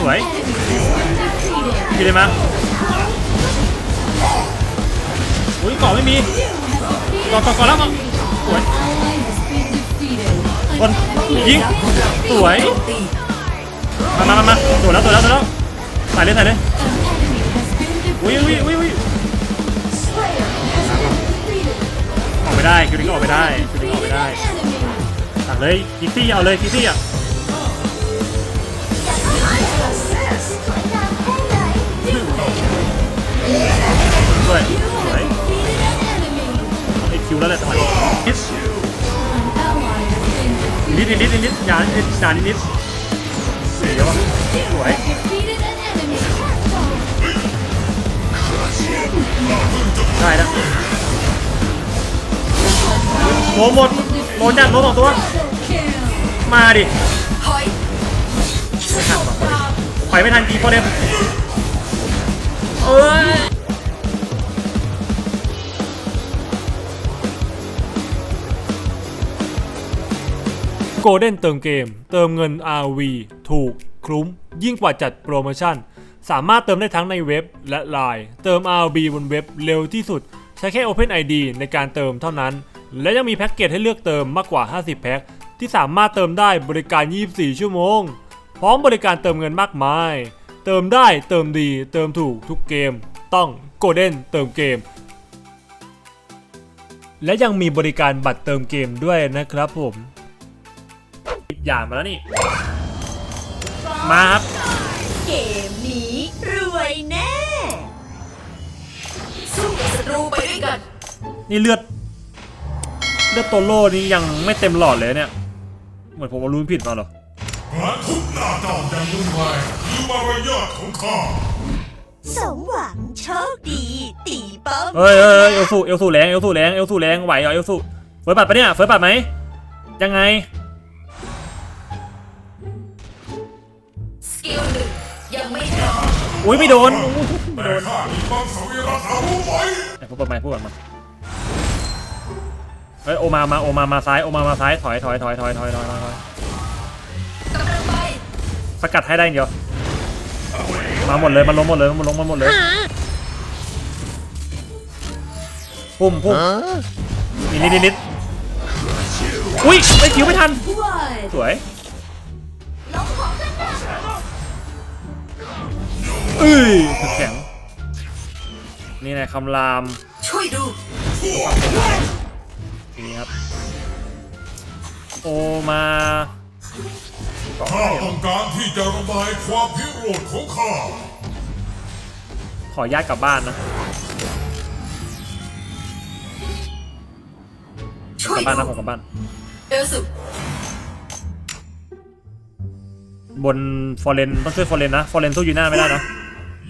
สวยมีเลยมาอุ้ยเกาะไม่มีเกาะเกาะเกาะแล้วเกาะสวยคนยิงสวยมามามามาตัวแล้วตัวแล้วตัวแล้วใส่เลยใส่เลยอุ้ยอุ้ยอุ้ยอุ้ยออกไม่ได้คิวนี้ก็ออกไม่ได้คิวนี้ก็ออกไม่ได้ตัดเลยคิกซี่เอาเลยคิกซี่อะ สวยสวยไอคิวแล้วแหละจังหวะนี้นิดนิดนิดนิดนิดยานิดยานิดนิดเดี๋ยวสวยได้แล้วโลหมดโลจัดโลสองตัว มาดิไปไม่ทันกีพอเดม เอ้ยโกลเด้นเติมเกม เติมเงิน RV ถูก คุ้ม ยิ่งกว่าจัดโปรโมชั่น สามารถเติมได้ทั้งในเว็บและ Line เติม RV บนเว็บเร็วที่สุด ใช้แค่ Open ID ในการเติมเท่านั้น และยังมีแพ็กเกจให้เลือกเติมมากกว่า 50 แพ็คที่สามารถเติมได้บริการ 24 ชั่วโมง พร้อมบริการเติมเงินมากมาย เติมได้เติมดีเติมถูกทุกเกม ต้อง Golden เติมเกม และยังมีบริการบัตรเติมเกมด้วยนะครับผมอย่างมาแล้วนี่ มาครับ เกมนี้รวยแน่สู้กับศัตรูไปด้วยกัน นี่เลือด เลือดโตโร่นี่ยังไม่เต็มหลอดเลยเนี่ย เหมือนผมว่ารู้ผิดมาเหรอการทุบหน้าเจ้าอย่างรุนแรง คืมารยาทของข้า สมหวังโชคดี ตีป้อมเฮ้ยเฮ้ยเฮ้ยเอลสูเอลสูแรงเอลสูแรงเอลสูแรงไหวเหรอเอลสูเฟิร์สบัดรปะเนี่ยเฟิร์สบัดไหมยังไงยังไม่พร้อุ้ยไม่โดนไม่โดนควาไอ้พูดกับมาพูดกับมาเฮ้ยโอมามาโอมามาซ้ายโอมามาซ้ายถอยถอยถอยถอยถอยถอยถอยสกัดให้ได้เดียว มาหมดเลยมันล้มหมดเลยมันล้มมันหมดเลยพุ่มพุ่มนิดนิดนิดนิดอุ้ยไอ้คิวไม่ทัน สวยเอ้ยถึกแข็ง นี่นายคำราม ช่วยดูทีนี้ครับ โอมา ข้าต้องการที่จะระบายความพิโรธของข้า ขอญาตกลับบ้านนะ ช่วกยลับบ้านดูนะผมกลับบ้าน เอลสุบนฟอร์เรนต้องช่วยฟอร์เรนนะ ฟอร์เรนสู้ยูน่าไม่ได้นะ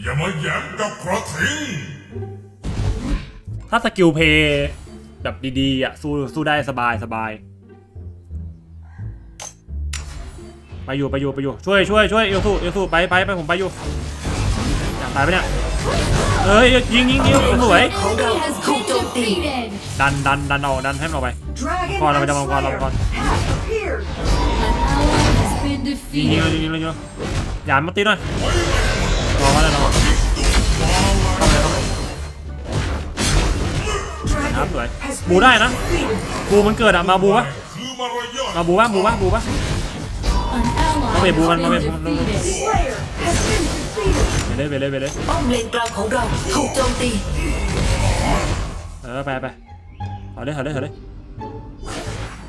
อย่ามาแย้มกับกระทิงถ้าสกิลเพย์แบบดีๆอะสู้สู้ได้สบายสบาย ไปอยู่ไปอยู่ไปอยู่ช่วยช่วยช่วยเอลสูเอลสูไปไปไปผมไปอยู่อยากตายไปะเนี่ยเอ้ยยิงยิงยิงสวยของเราถูกโจมตีดันดันดันออกดันให้มันออกไปก่อนเราไปจะมังกรเราก่อนยิงยิงเลยยิงยิงเลยยิงเลยอย่ามาตีหน่อยรอมาเลยรอมาเข้าไปเข้าไปครับสวยบูได้นะบูมันเกิดอะมาบูปะคือมารยาทมาบูปะบูปะบูปะ มาเบบูมันมาเบบูไปเลยไปเลยไปเลยป้อมเลนกลางของเราถูกโจมตีเออไปไปเอาเลยเอาเลยเอาเลย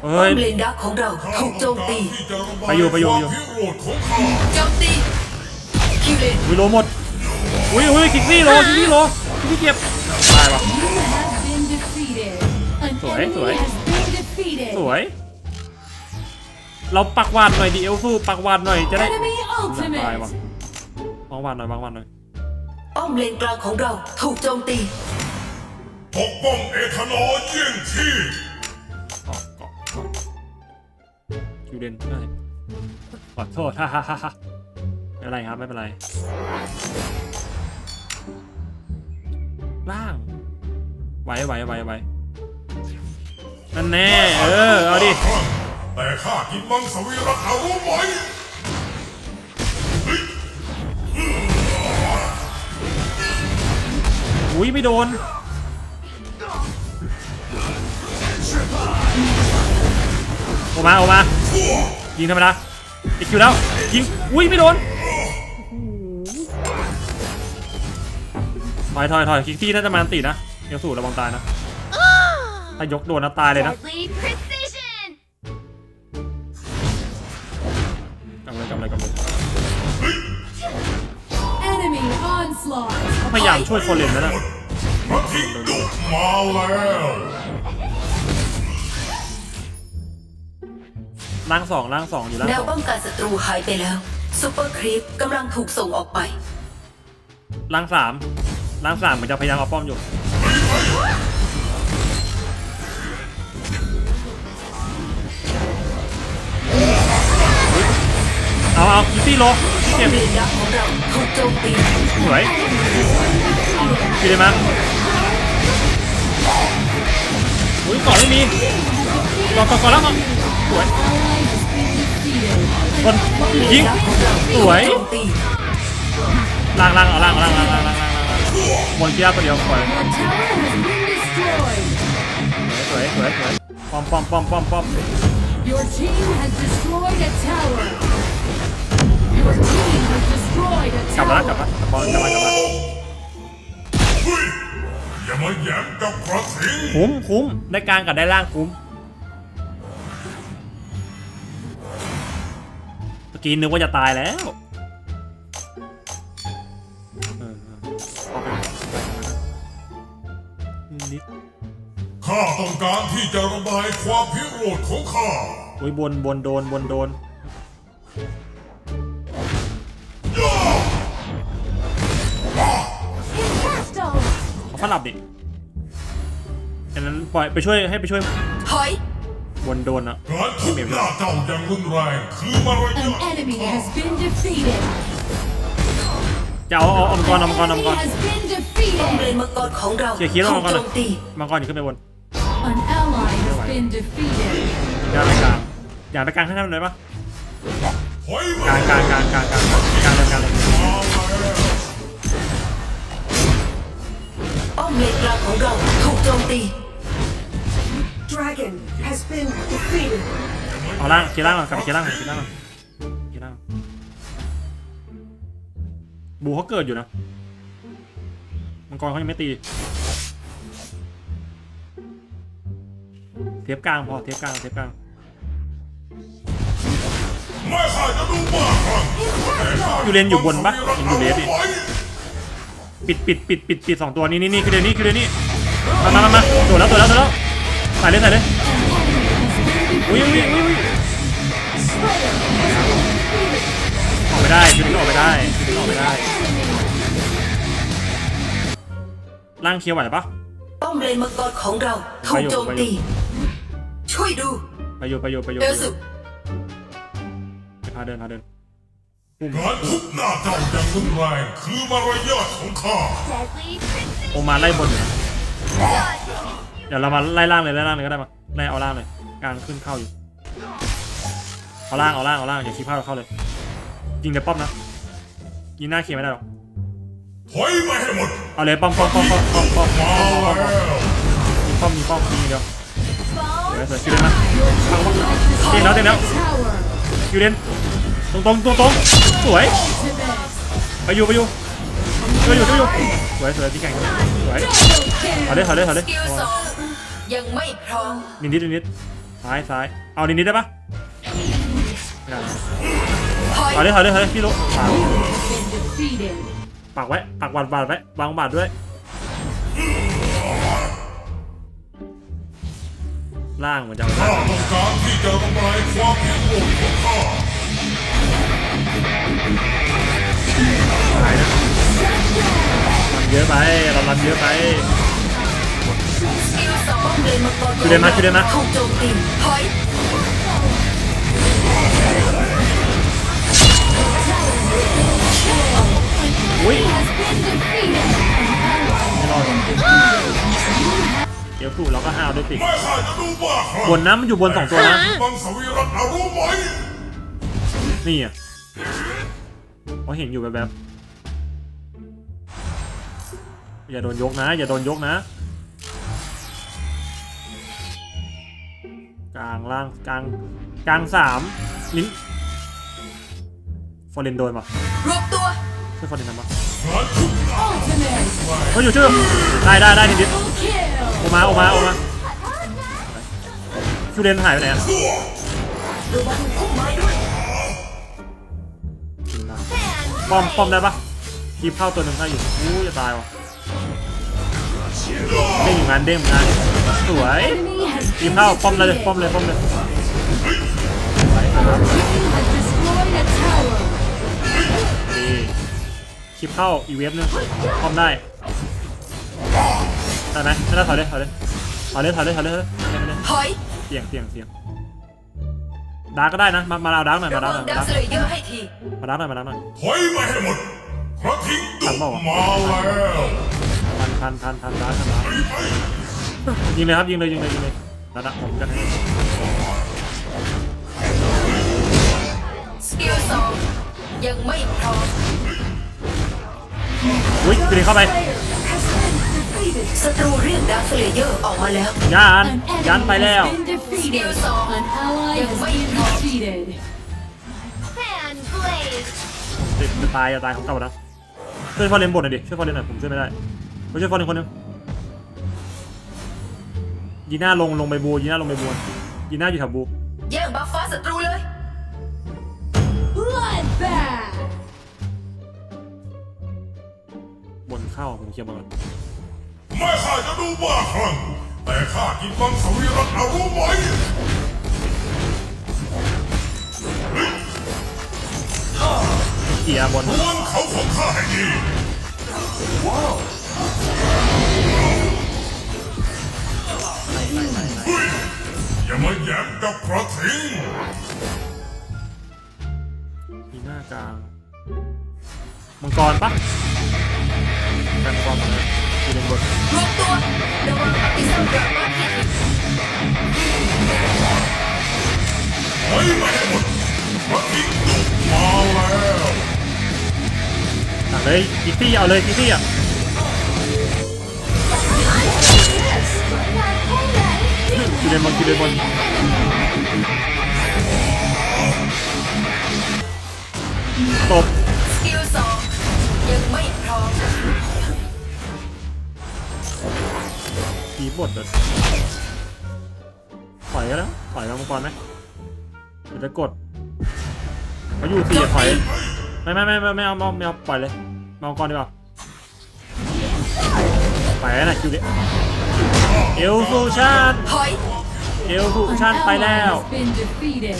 เฮ้ป้อยมเลนดักของเราข้าถูกโจต้องมการตีที่จะระบาไปยอยู่ไปอยู่ความอยู่พิโรธของข้าโจมตีคิวเลนวิโลหมดอุ้ยอุ้ยคิกซี่โลคิกซี่โลคิกซี่เก็บตายว่ะสวยสวยสวย เราปักวาดหน่อยดิเอลฟูปักวาดหน่อยจะได้ตายว่ะปักวาดหน่อยปักวาดหน่อยป้อมเลนกลางของเราถูกโจมตีปกป้องเอธานอลเยี่ยงที่เกาะเกาะเกาะคิวเดนได้ขอโทษฮ่าฮ่าฮ่าฮ่าไม่เป็นไรครับ ไม่เป็นไร ล่างไว้ไว้ไว้ไว้นั่นแน่ เออ เอาดิ แต่ข้ากินมังสวิรัตเอารู้ไหมอุ้ยไม่โดน โอมาโอมายิงทำไมดาอีกคิวแล้ว ยิง อุ้ยไม่โดน ถอยถอยถอยคิกที่น่าจะมาตีนะเอลสูระวังตายนะ ถ้ายกโดนนะตายเลยนะายามช่วยคนเล่นนะนะพระทิงดุมาแล้วล่างสองล่างสองอยู่ล่างแนสวองป้องกันศัตรูหายไปแล้วซูเปอร์ครีปกำลังถูกส่งออกไป ล่างสามล่างสามเหมือนจะพยายามเอาป้อมอยู่ เอาเอาคิตตี้โลเก็บเลนดักของเจมตีสวยพี่ได้มาอุ้ยก่อนไม่มีรอก่อนก่อนแล้วก่อนสวยคนยิงสวยล่างล่างเอาล่างเอาล่างล่างล่างล่างล่างล่างบนเชียร์ตัวเดียวสวยสวยสวยสวยปอมปอมปอมปอมปอม Your team has destroyed a tower. กับพระทิงคุ้มคุ้มได้กลางกับได้ล่างคุ้มเมื่อกี้นึกว่าจะตายแล้วเออเออเอาไปนิดข้าต้องการที่จะระบายความพิโรธของข้าอุ้ยบนบนโดนบนโดน Hostile. เขาฝลับดิ อันนั้นปล่อยไปช่วยให้ไปช่วยถอย บนโดนอะการทุบหน้าเจ้าอย่างรุนแรงคือมารยา An ท enemy has been defeated. จะเอาเอาเอามังกร An เอามังกรเอามัง enemy กร has been ป้อมเล defeated. นมังกรของเราเขี่ยคิดว่าถูมังกรกโจมตีมังกรอยู่ขึ้นไปบน An ally has been defeated. ยางไปกลางยางไปกลางให้ทำเลยปะถอยกมาลางกลางกลางกลางกลางกลางเลยกลางเลยมาแล้วป้อมเลนกลางของเราถูกโจมตี Dragon has been defeated. เอาล่างเคลียร์ล่างก่อนกลับไปเคลียร์ล่างก่อนเคลียร์ล่างก่อนเคลียร์ล่างก่อนบูเขาเกิดอยู่นะ มังกรเขายังไม่ตี เทียบกลางพอเทียบกลางเทียบกลาง ไม่ข้าจะดูบ้าครั้งยูเรนอยู่บนปะเห็นยูเรนดิปิดปิดปิดปิดปิดสองตัวนี่นี่นี่คือเดี๋ยวนี้คือเดี๋ยวนี้มามามามาโดดแล้วโดดแล้วโดดแล้ว ใส่เลยใส่เลยอุ้ยอุ้ยอุ้ยอุ้ยออกไม่ได้คือออกไม่ได้คือออกไม่ได้ล่างเคลียร์ไหวปะป้อมเลนมังกรของเราถูกโจมตี ช่วยดูไปโยไปโยไปโยเอไปลโยสุไปพาเดินพาเดินการทุบหน้าเจ้าอย่างรุนแรงคือมารยาทของข้า Deadly precision โอมาไล่บนอยู่นะ เดี๋ยวเรามาไล่ล่างเลยไล่ล่างเลยก็ได้มาไล่เอาล่างเลยกลางขึ้นเข้าอยู่เอาล่างเอาล่างเอาล่างอย่าชี้พลาดเราเข้าเลยยิงแต่ป้อมนะยิงหน้าเคลียร์ไม่ได้หรอกถอยมาให้หมดเอาเลยป้อมป้อมป้อมป้อมป้อมป้อมป้อมามป้อมแล้วมีป้อมมีป้อมยิงเดียว Bone สวยสวยคิวเดนมาปังปังเต็มแล้วเต็มแล้ว Tower. คิวเดนตรงตรงตรงตรงสวย Ultimate. ไปอยู่ไปอยู่ไปอยู่ไปอยู่สวยสวยที่แข่งสวยเอาเลยเอาเลยเอาเลยสกิลสอง ยังไม่พร้อมนิดนิดนิดนิดซ้ายซ้ายเอานิดนิดได้ปะไม่ได้ถอยเอาเลยเอาเลยเอาเลยพี่ลุกปาก Been defeated. ปากไว้ปากบาดบาดไว้วางบาดด้วยล่างเหมือนจะเอาข้าต้องการที่จะระบายความพิโรธของข้าหายนะรันเยอะไปเรารันเยอะไปสกิ ลสองป้อมเลนมังกรของคิวเดนมาคิวเดนมาถูกโจมตีถอยอุ้ย Has been defeated. ไม่รอดเดี๋ยวสู้เราก็ห้าวด้วยสิไม่ข้าจะดูบ้าครั้งบนนะมันอยู่บนสองตัวนะมังสวิรัตอารู้ไหมนี่อะเขาเห็นอยู่แบบแบบอย่าโดนยกนะ อย่าโดนยกนะ กลางล่างกลางกลางสามลิ้นฟอร์เรนโดนปะรวบตัวช่วยฟอร์เรนทำปะ Ultimate. เขาอยู่ชื่อได้ได้ได้นิดนิด Double kill. โอมาโอมาโอมาชูเรนหายไปไหนอะระวังพุ่มไม้ด้วยป้อมป้อมได้ปะคีบเข้าตัวหนึ่งได้อยู่อู้จะตายว่ะเด้งอยู่งานเด้งงานสวย Enemy has คีบ been เข้าป้อมเลย defeated. ป้อมเลยป้อมเลย Team has destroyed a tower. ดีคีบเข้าอีเวฟนึงป้อมได้ได้ไหมไม่ได้ถอยเลยถอยเลยถอยเลยถอยเลยถอยเลยถอยเลยถอยเลยถอยเสี่ยงเสี่ยงเสี่ยงดาร์กก็ได้นะ มามาเอาดาร์กหน่อยระมาดาร์กวัหงน่อยดามาร์ดาคร์กเลเยอร์ให้ทีมาดาร์กหน่อยมาดาร์กหน่อยถอยมาให้หมดพระทิ้งดุมาแล้วทันทันทันทันดาร์กทันดาร์กยิงเลยครับยิงเลยยิงเลยยิงเลย ดาร์กผมจะให้สกิลสองยังไม่พร้อมอุ้ยกระเด็นเข้าไปศัตรูเรียกดาร์คเลเยอร์ออกมาแล้วยาน An enemy ยานไปแล้ว has been defeated. An ally has been defeated. ติดจะตายจะตายของเก่านะช่วยฟอร์เรนบทหน่อยดิช่วยฟอร์เรนหน่อยผมช่วยไม่ได้ไปช่วยฟอร์เรนคนหนึง ยีน่าลงลงไปบูยีน่าลงไปบูยีน่าอยู่แถวบูแย่งบัฟฟ้าศัตรูเลย Bloodbath. บนเข้าผมเคลียร์บอลก่อนไม่ข้าจะดูบ้าคลั่งแต่ข้ากินมังสวิรัตเอารู้ไหมเคลียร์บนทวนเขาของข้าให้ดีเฮ้ย อย่ามาแย้มกับพระทิ้งยีน่ากลาง มังกรปะกันมังกรมาเลยอยู่ในบนรวบตัวระวังอภิสัมดรามาที่ทีถอยมาให้หมดพระทิ้งดุมาแล้วตัดเลยกิฟฟี่เอาเลยกิฟฟี่อะ อยู่ในบนอยู่ในบนตบสกิลสองยังไม่พร้อมผีบดเลยถอยแล้วถอยมามังกรไหมเดี๋ยวจะกดเขาอยู่สี่ถอยไม่ไม่ไม่ไม่เอาไม่เอาปล่อยเลยมามังกรดีกว่าไปแล้วนะคิวเดเอลฟูชันถอย เอลฟู An ชันไป ally แล้ว has been defeated.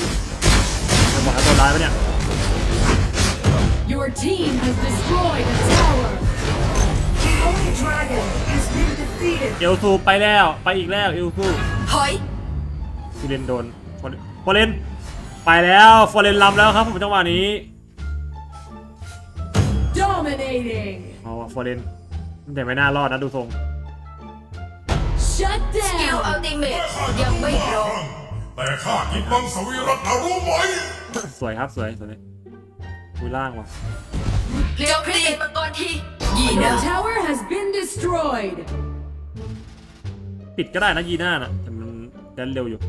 จะบอกให้ตัวร้ายปะเนี่ย Your team has destroyed a tower. Holy Dragon has been defeated. เอลฟูไปแล้วไปอีกแล้วเอลฟูถอยฟิเลนโดนฟอร์เรนฟอร์เรนไปแล้วฟอร์เรนลำแล้วครับผมจังหวะนี้ Dominating. เอาอะฟอร์เรนแต่ไม่น่ารอดนะดูทรง Shut สกิลอัล down. ติเมทข้าจะยังดูไม่บ้าพร้อคมลั่งแต่ข้ากินมังสวิรัตเอารู้ไหมสวยครับสวยสวยคุยล่างว่ะเลี้ยวพรีมังกรทียีน่า Your tower has been destroyed. ปิดก็ได้นะยีน่าน่ะแต่มันแดนเร็วอยู่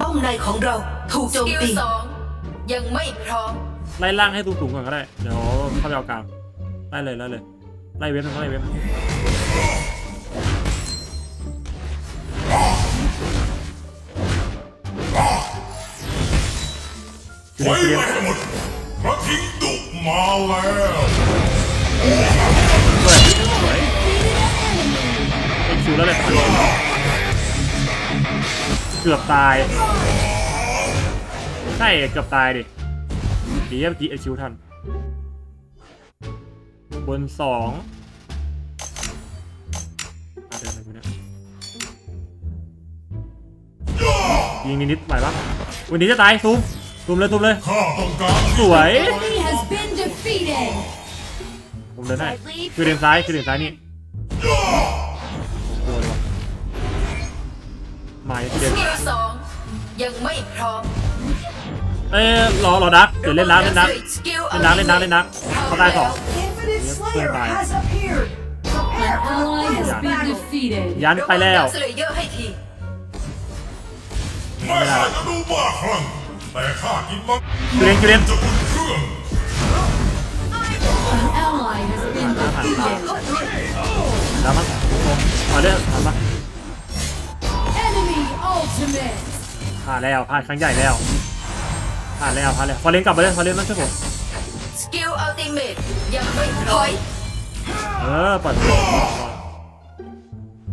ป้อมในของเราถูกสโจมกิลตีสองยังไม่พร้อมไล่ล่างให้สูงๆก่อนก็ได้เดี๋ยวเข้าไปเอากลางไล่เลยไล่เลยไล่เว็บนึงไล่เว็บนึ งถอยมาให้หมดพระทิ้งดุมาแล้วด้วยสวยเอ็กคิวแล้วเลยเกือบตาย ใช่เกือบตายดิดีเมื่อกี้เอ็กคิวทันบนสอง ยิงนิดๆไหวปะวันนี้จะตายซูมซูมเลยซูมเลย ข้าต้องการสวย Enemy has been defeated. ผมเดินให้คือเดินซ้ายคือเดินซ้ายนี่โอ้โหเลยว่ะมาอย่างที่สเดินกิลสองยังไม่พร้อมเอ้ยรอรอดักเดี๋ยวเล่นดักเล่นดักสกิลเล่นดักเล่นดักเล่นดักเขาตายสอง Infinite slayer Bye. has appeared. Prepare An for ally the has final been battle. defeated. ยันไปแล้วระงดาวสเลเยอร์ให้ที ไม่ข้าจะดูบ้าคลั่งแต่ข้ากินมังจูเลียนจูเลียนจะอุ่นเครื่อง An ally has been defeated. แล้วมั้งเอาเรื่องเอามา Enemy ultimate. ผ่านแล้วผ่านครั้งใหญ่แล้วผ่านแล้วผ่านแล้วฟอร์เรนกลับมาเลยฟอร์เรนต้องช่วยผมสกิลอัลติเมทยังไม่พร้อยเออเปิด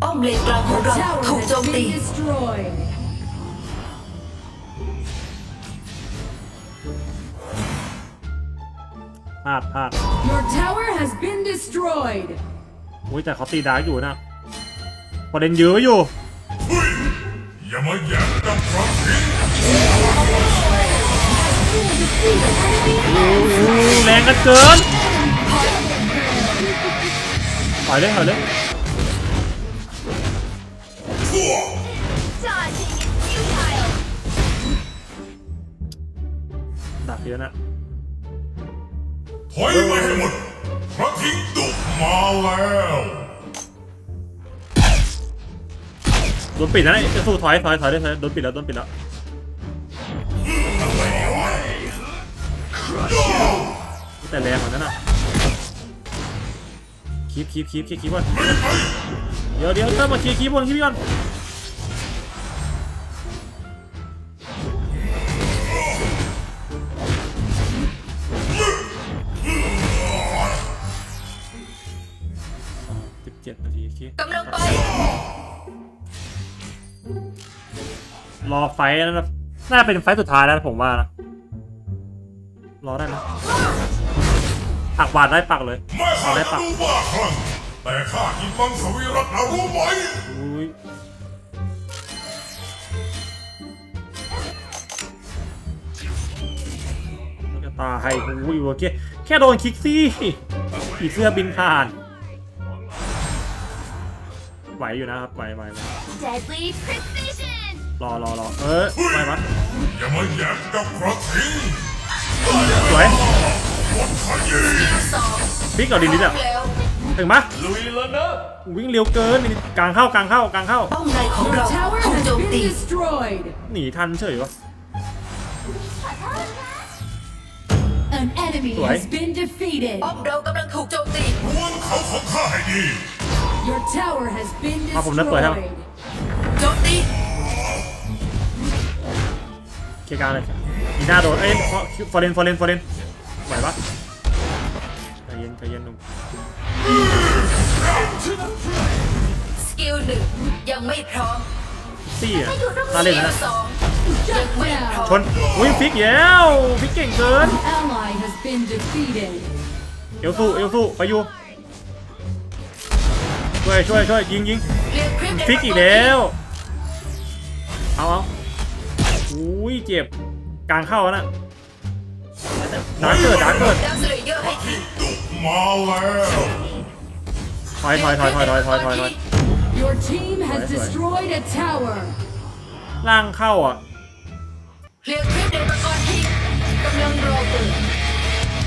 ป้อมเลนกลางของเรา Tower ถูก has โจมตี been destroyed. พลาดพลาด Your tower has been destroyed. อุ้ยแต่เขาตีดาร์กอยู่นะฟอร์เรนยื้ออยู่เฮ้ยอย่ามาแย่งกับพระทิ้งอู้แรงกันเกินถอยเลยถอยเลยชั่วดักเยอะนะ ถอยไปให้หมดพระทิ้งดุมาแล้วโดนปิดแล้วนะจะสู้ถอยถอยถอยได้ถอยโดนปิดแล้วโดนปิดแล้วแต่แรงกว่านั้นอะคีบคีบคีบคีบคีบก่อนเดี๋ยวเดี๋ยวเริ่มมาคีบคีบบนคีบก่อน อไฟท์นะน่าเป็นไฟท์สุดท้ายแล้วผมว่านะรอได้นะปักบาดได้ปักเลยไม่เอาข้าได้จะปักดูบ้าคลั่งแต่ข้ากินมังสวิรัตนะรู้ไหมอุ้ยมันจะตายอุ้ยโอเคแค่โดนคิกซี่ผีเสื้อบินผ่าน ไหวอยู่นะครับ ไหวไหวไหว Deadly precision รอรอรอเออไหวมั้ยอย่ามาแย่งกับพระทิ้งสวยหมดขยี้สองพลิกกับดินนิดอะแล้วถึงปะลุยแล้วนะวิ่งเร็วเกินนี่กลางเข้ากลางเข้ากลางเข้าป้อมในของ Your เรา tower ถูก has โจม been ตี destroyed. หนีทันเฉยวะ An enemy Right. has been defeated. ป้อมเรากำลังถูกโจมตีรวงเขาของข้าให้ดี Your tower has been มาผมได้เปิดให้ destroyed. โจมตี เคลียร์กลางเลยอีหน้าโดนเอ้ยฟอฟอร์เรนฟอร์เรนฟอร์เรนไหวปะใจเย็นใจเย็นหนุ่มสกิลหนึ่งยังไม่พร้อมซี่อะน่าเล่นสกิลนะสอง Shut ช down. นอุ้ยฟิกแล้วฟิกเก่งเกิน Ally has been defeated. เอลสู้เอลสู้ไปอยู่ช่วยช่วยช่วยยิงยิงเรียกคลิปฟิกอีกแล้วเอาเอา อุ้ยเจ็บกลางเข้าแล้วนะดาร์กเกิดดาร์กเกิดดาวสเลเยอร์ให้ทีดุมาแล้วถอยถอยถอยถอยถอยถอยถอยถอย Your team has Right, right. destroyed a tower. ล่างเข้าอะเรียกคลิปเดนมังกรทีกำลังรอเปิด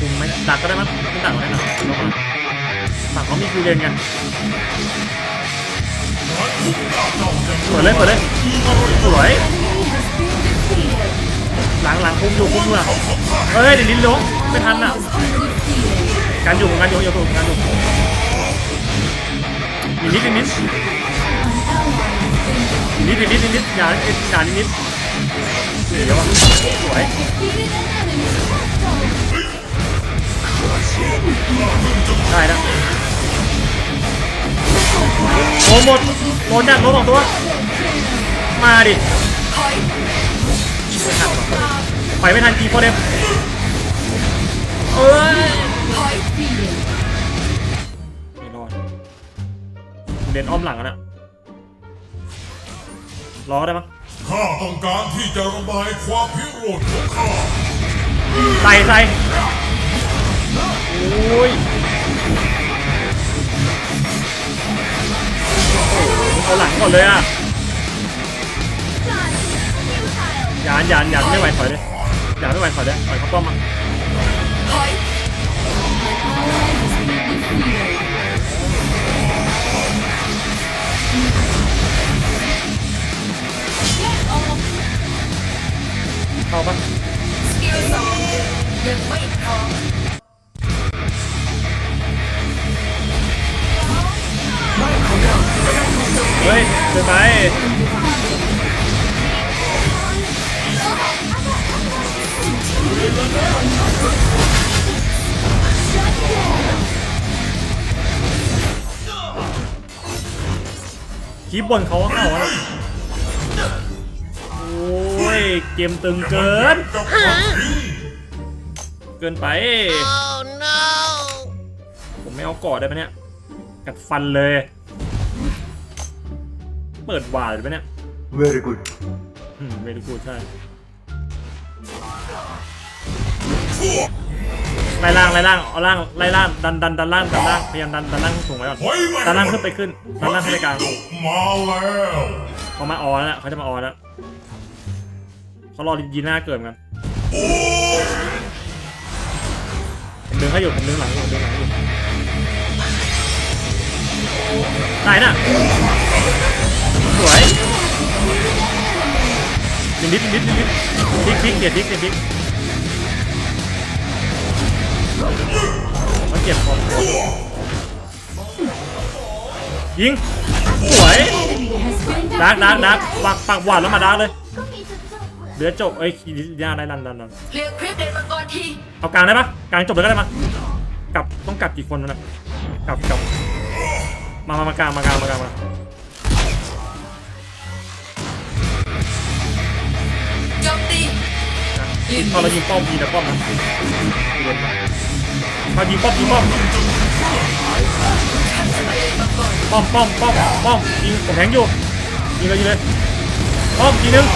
คุมไหมดักก็ได้มั้งไม่ดักก็ได้นะลงมาฝั่งเขามีคิวเลนกันมันทุกหน้าเจ้ายังเปิดเลยเปิดเลยสวย หลังหลังคุ้มอยู่คุ้มอยู่อเฮ้ยเดี๋ยวลิ้นลงไม่ทันอะการอยู่การอยู่อย่าถูกการอยู่นิดนิดนิดนิดนิดนิดนิดนิดอย่าอย่านิดนิดเดี๋ยวอะสวย Defeated an enemy. ได้นะโดนหมดโดนจัดโดนสองตัวมาดิถอก ยไปไม่ทันกีโฟเดมเอ้ยถอย Defeated. ไม่รอดเดินอ้อมหลังอะนะรอได้ปะข้าต้องการที่จะระบายความพิโรธของข้าใส่ใส่โอ้ยเอาหลังก่อนเลยอะยานยานยานไม่ไหวถอยเลย อย่าไม่ไหวขอได้ปล่อเขาป้อมมาเข้าปะสกิลสองยัม่เฮ้ยเกินไป บนเขาเข้าแล้วโอ้ย เกมตึงเกินกับข้าทิ้งเกินไป ผมไม่เอากอดได้ไหมเนี่ย กัดฟันเลย เปิดหวาดเลยไหมเนี่ย Very good. อืมเวทีกูใช่ ไล่ล่างไล่ล่างเอาล่างไล่ล่างดันดันดันล่างดันล่างพยายามดันดันล่างสูงไว้ก่อนถอยมาดันล่างขึ้นไปขึ้นดันล่างขึ้นไปกลางมาแล้วเขามาออแล้วเขาจะมาออแล้วเขารอยีน่าเกิดเหมือนกันผมดึงให้อยู่ผมดึงหลังอยู่ผมดึงหลังอยู่ได้น่ะสวยนิดนิดนิดนิดนิดพลิกพลิกเกียดพลิกเกียดพลิก มันเก็บของยิง สวย Enemy has been ดาร์กดาร์ก defeated. ดาร์กปักปักหวานแล้วมาดาร์กเลยเหลือจบเอ้ยคียาได้รันรันรันเคลียร์คลิปเด็ดมังกรทีเอากลางได้ปะกลางจบเลยก็ได้มะกลับต้องกลับกี่คนวะนะกลับกลับมามามากลางมากลางมากลางมาโจมตียืนพอเรายิงป้อมยิงแต่ป้อมนะ พอยิงป้อมยิงป้อมป้อมป้อมป้อมป้อมยิงผมแทงอยู่ยิงเลยยิงเลยป้อมทีนึง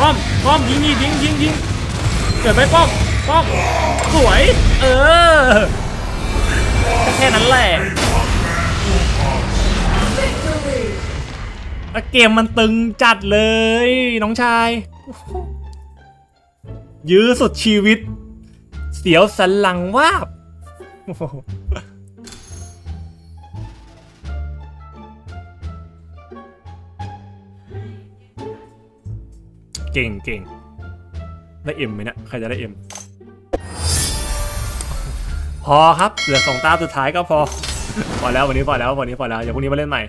ป้อมป้อมยิงยิงยิงยิงยิงเกิดไหมป้อมป้อมสวยเออแค่นั้นแหละแล้วเกมมันตึงจัดเลย น้องชาย ยื้อสุดชีวิต เสียวสันหลังวาบ เก่งเก่งได้เอ็มไหมเนี่ยใครจะได้เอ็มพอครับเหลือสองตาสุดท้ายก็พอ พอแล้ววันนี้พอแล้ววันนี้พอแล้วเดี๋ยวพรุ่งนี้มาเล่นใหม่